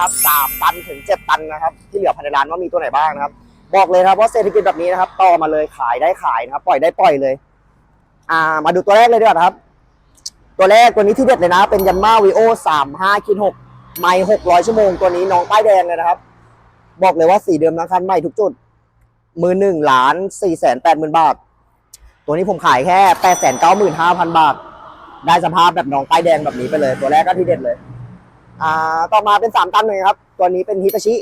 ครับสามตันถึงเจ็ดตันนะครับ ที่เหลือภายในร้านว่ามีตัวไหนบ้างนะครับ บอกเลยครับว่าเศรษฐกิจแบบนี้นะครับต่อมาเลยขายได้ขายนะครับ ปล่อยได้ปล่อยเลย อ่า มาดูตัวแรกเลยดีกว่าครับ ตัวแรกตัวนี้ที่เด็ดเลยนะ เป็นยันมาวีโอสามห้าคิดหกไม่หกร้อยชั่วโมงตัวนี้น้องป้ายแดงเลยนะครับ บอกเลยว่าสีเดิมทั้งคันใหม่ทุกจุด มือหนึ่งล้านสี่แสนแปดหมื่นบาท ตัวนี้ผมขายแค่แปดแสนเก้าหมื่นห้าพันบาท ได้สภาพแบบน้องป้ายแดงแบบนี้ไปเลย ตัวแรกก็ที่เด็ดเลย อ่าต่อมาเป็นสามตันเลยครับ ตัวนี้เป็นฮิตาชิ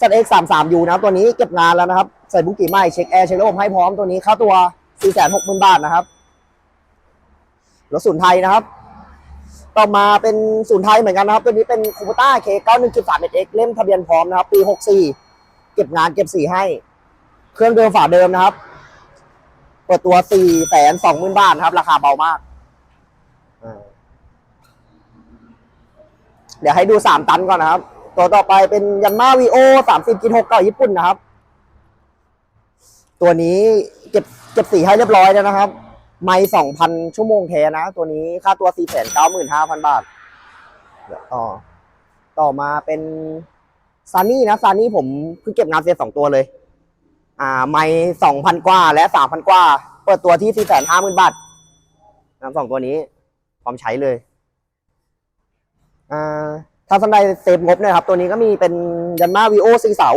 สัตเอ็กสามสามยูนะครับตัวนี้เก็บงานแล้วนะครับ ใส่บุกี้ไม้เช็คแอร์เช็คระบบให้พร้อมตัวนี้ค่าตัวสี่แสนหกหมื่นบาทนะครับรถศูนย์ไทยนะครับ ต่อมาเป็นศูนย์ไทยเหมือนกันนะครับ ตัวนี้เป็นคูปต้าเคเก้าหนึ่งจุดสามเอ็กเล่มทะเบียนพร้อมนะครับ ปีหกสี่เก็บงานเก็บสีให้ เครื่องเดิมฝาเดิมนะครับ เปิดตัวสี่แสนสองหมื่นบาทนะครับ ราคาเบามากอ่า เดี๋ยวให้ดูสามตันก่อนนะครับ ตัวต่อไปเป็นยันมาวีโอสามสิบกินหกเก่าญี่ปุ่นนะครับ ตัวนี้เก็บเก็บสีให้เรียบร้อยแล้วนะครับ ไม่สองพันชั่วโมงแท้นะ ตัวนี้ค่าตัวสี่แสนเก้าหมื่นห้าพันบาทต่อต่อมาเป็นซานี่นะซานี่ผมเพิ่งเก็บงานเสร็จสองตัวเลย อ่า ไม่สองพันกว่าและสามพันกว่า เปิดตัวที่สี่แสนห้าหมื่นบาทนะสองตัวนี้พร้อมใช้เลย ถ้าสันใจเซฟงบเนี่ยครับ ตัวนี้ก็มีเป็นยันมาวีโอสีเสา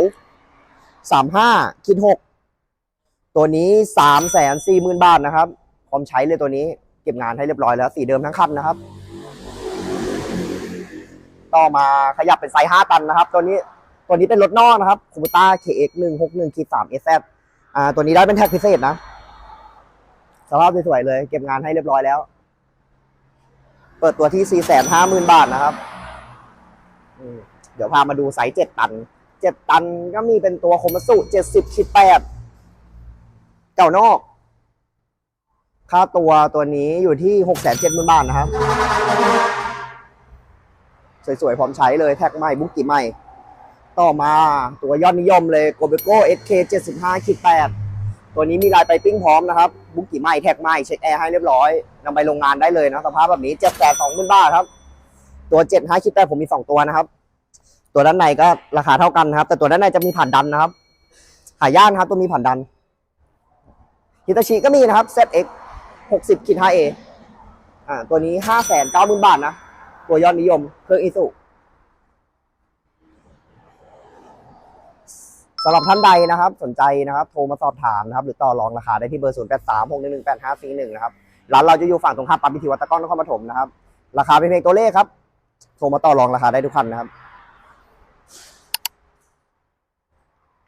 สามห้าคิดหกตัวนี้สามแสนสี่หมื่นบาทนะครับพร้อมใช้เลยตัวนี้ เก็บงานให้เรียบร้อยแล้ว สีเดิมทั้งคันนะครับ ต่อมาขยับเป็นไซส์ห้าตันนะครับ ตัวนี้ตัวนี้เป็นรถนอกนะครับคูปต้า KX หนึ่งหกหนึ่งขีดสาม SF อ่าตัวนี้ได้เป็นแท็กพิเศษนะสภาพสวยๆเลย เก็บงานให้เรียบร้อยแล้ว เปิดตัวที่สี่แสนห้าหมื่นบาทนะครับ เดี๋ยวพามาดูไซส์เจ็ดตัน เจ็ดตันก็มีเป็นตัวโคมัสุเจ็ดสิบขีดแปดเก่านอก ค่าตัวตัวนี้อยู่ที่หกแสนเจ็ดหมื่นบาทนะครับ สวยๆ พร้อมใช้เลยแท็กใหม่บุกกี้ใหม่ ต่อมาตัวยอดนิยมเลย g o b e c o SK 75คิด8 ตัวนี้มีลายไปปิ้งพร้อมนะครับ บุกกี้ใหม่แท็กใหม่เช็คแอร์ให้เรียบร้อยนำไปโรงงานได้เลยนะสภาพแบบนี้7 2 0 0 0 0บาทครับ ตัว75คิด8ผมมี2ตัวนะครับ ตัวด้านในก็ราคาเท่ากันนะครับ แต่ตัวด้านในจะมีผ่านดันนะครับ หายากนครับตัวมีผ่านดันฮิตาชิก็มีนะครับ ZX 60คิด 5A อ่าตัวนี้590,000บาทนะ ตัวยอดนิยมเครื่องอีสุ สำหรับท่านใดนะครับ สนใจนะครับโทรมาสอบถามนะครับหรือต่อรองราคาได้ที่เบอร์ 0 8 3 6 1 1 8 5 4 1 นะครับร้านเราจะอยู่ฝั่งตรงข้ามปั๊มพิธีวัตรตะก้อนนครปฐมนะครับราคาเป็นเพียงตัวเลขครับโทรมาต่อรองราคาได้ทุกคันนะครับ